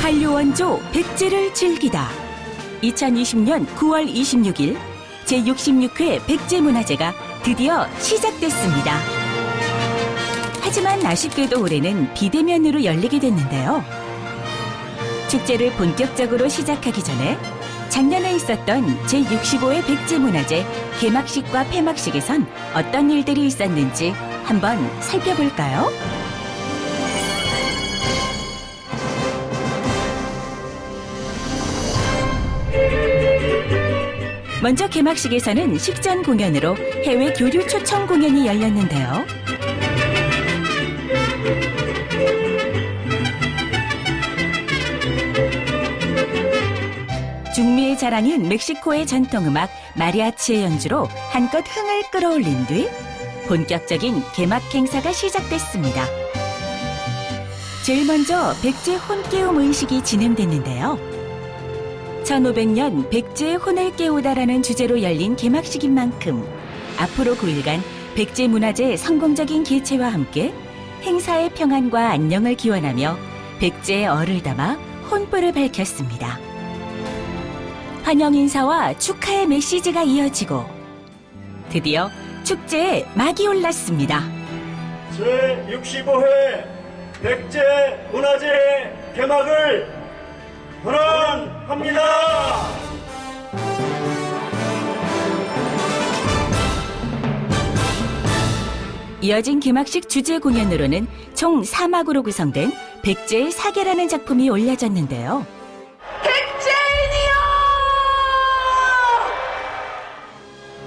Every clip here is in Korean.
한류 원조 백제를 즐기다. 2020년 9월 26일 제66회 백제문화제가 드디어 시작됐습니다. 하지만 아쉽게도 올해는 비대면으로 열리게 됐는데요. 축제를 본격적으로 시작하기 전에 작년에 있었던 제65회 백제문화제 개막식과 폐막식에선 어떤 일들이 있었는지 한번 살펴볼까요? 먼저 개막식에서는 식전 공연으로 해외 교류 초청 공연이 열렸는데요. 중미의 자랑인 멕시코의 전통음악 마리아치의 연주로 한껏 흥을 끌어올린 뒤 본격적인 개막 행사가 시작됐습니다. 제일 먼저 백제 혼깨움 의식이 진행됐는데요. 1500년 백제의 혼을 깨우다라는 주제로 열린 개막식인 만큼 앞으로 9일간 백제 문화제 성공적인 개최와 함께 행사의 평안과 안녕을 기원하며 백제의 얼을 담아 혼불을 밝혔습니다. 환영 인사와 축하의 메시지가 이어지고 드디어 축제에 막이 올랐습니다. 제65회 백제 문화제 개막을 선언합니다. 이어진 개막식 주제 공연으로는 총 3막으로 구성된 백제의 사계라는 작품이 올려졌는데요.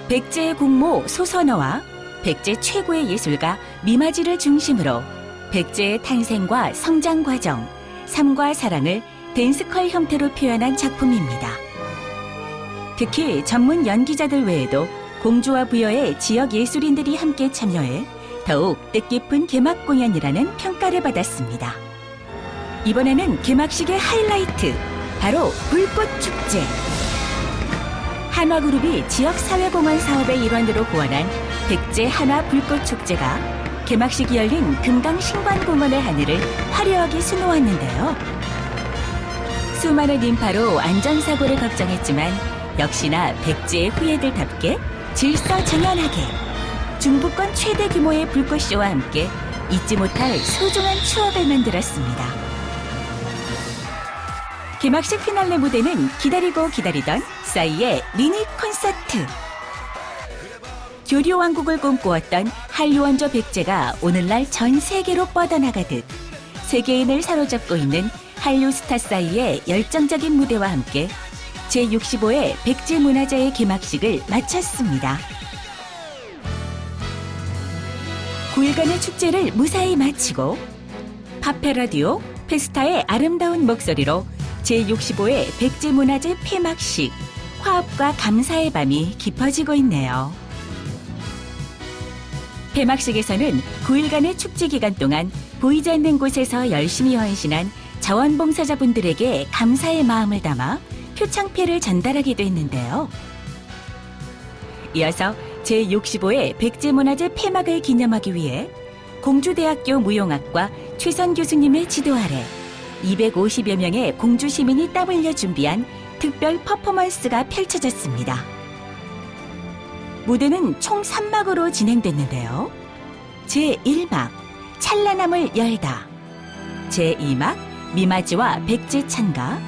백제의 국모 소선어와 백제 최고의 예술가 미마지를 중심으로 백제의 탄생과 성장 과정, 삶과 사랑을 댄스컬 형태로 표현한 작품입니다. 특히 전문 연기자들 외에도 공주와 부여의 지역 예술인들이 함께 참여해 더욱 뜻깊은 개막 공연이라는 평가를 받았습니다. 이번에는 개막식의 하이라이트, 바로 불꽃 축제. 한화그룹이 지역사회공헌 사업의 일환으로 고안한 백제 한화 불꽃 축제가 개막식이 열린 금강 신관공원의 하늘을 화려하게 수놓았는데요. 수많은 인파로 안전사고를 걱정했지만 역시나 백제의 후예들답게 질서정연하게 중부권 최대 규모의 불꽃쇼와 함께 잊지 못할 소중한 추억을 만들었습니다. 개막식 피날레 무대는 기다리고 기다리던 싸이의 미니 콘서트. 교류 왕국을 꿈꾸었던 한류 원조 백제가 오늘날 전 세계로 뻗어나가듯 세계인을 사로잡고 있는 한류 스타 싸이의 열정적인 무대와 함께 제65회 백제 문화제의 개막식을 마쳤습니다. 9일간의 축제를 무사히 마치고 파페라디오 페스타의 아름다운 목소리로 제65회 백제문화제 폐막식 화합과 감사의 밤이 깊어지고 있네요. 폐막식에서는 9일간의 축제 기간 동안 보이지 않는 곳에서 열심히 헌신한 자원봉사자분들에게 감사의 마음을 담아 표창패를 전달하기도 했는데요. 이어서 제65회 백제문화제 폐막을 기념하기 위해 공주대학교 무용학과 최선 교수님의 지도 아래 250여 명의 공주 시민이 땀 흘려 준비한 특별 퍼포먼스가 펼쳐졌습니다. 무대는 총 3막으로 진행됐는데요. 제1막 찬란함을 열다 제2막 미마지와 백제 찬가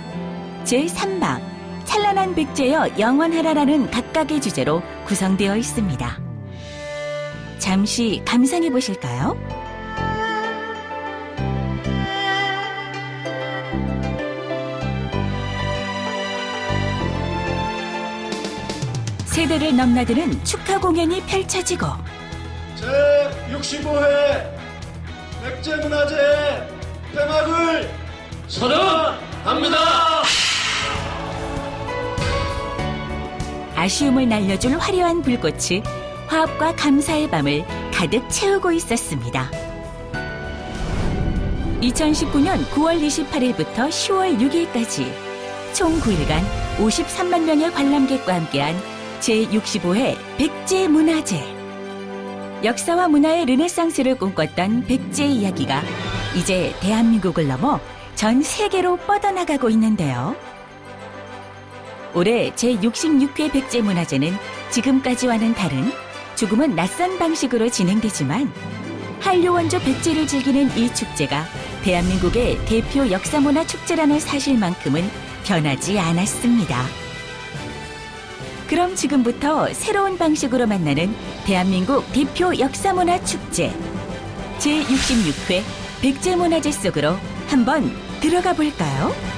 제3막 찬란한 백제여 영원하라라는 각각의 주제로 구성되어 있습니다. 잠시 감상해 보실까요? 세대를 넘나드는 축하 공연이 펼쳐지고 제65회 백제 문화제 개막을 선언합니다. 아쉬움을 날려줄 화려한 불꽃이 화합과 감사의 밤을 가득 채우고 있었습니다. 2019년 9월 28일부터 10월 6일까지 총 9일간 53만 명의 관람객과 함께한 제65회 백제 문화제. 역사와 문화의 르네상스를 꿈꿨던 백제 이야기가 이제 대한민국을 넘어 전 세계로 뻗어나가고 있는데요. 올해 제66회 백제 문화제는 지금까지와는 다른 조금은 낯선 방식으로 진행되지만 한류 원조 백제를 즐기는 이 축제가 대한민국의 대표 역사문화 축제라는 사실만큼은 변하지 않았습니다. 그럼 지금부터 새로운 방식으로 만나는 대한민국 대표 역사문화 축제 제66회 백제문화제 속으로 한번 들어가 볼까요?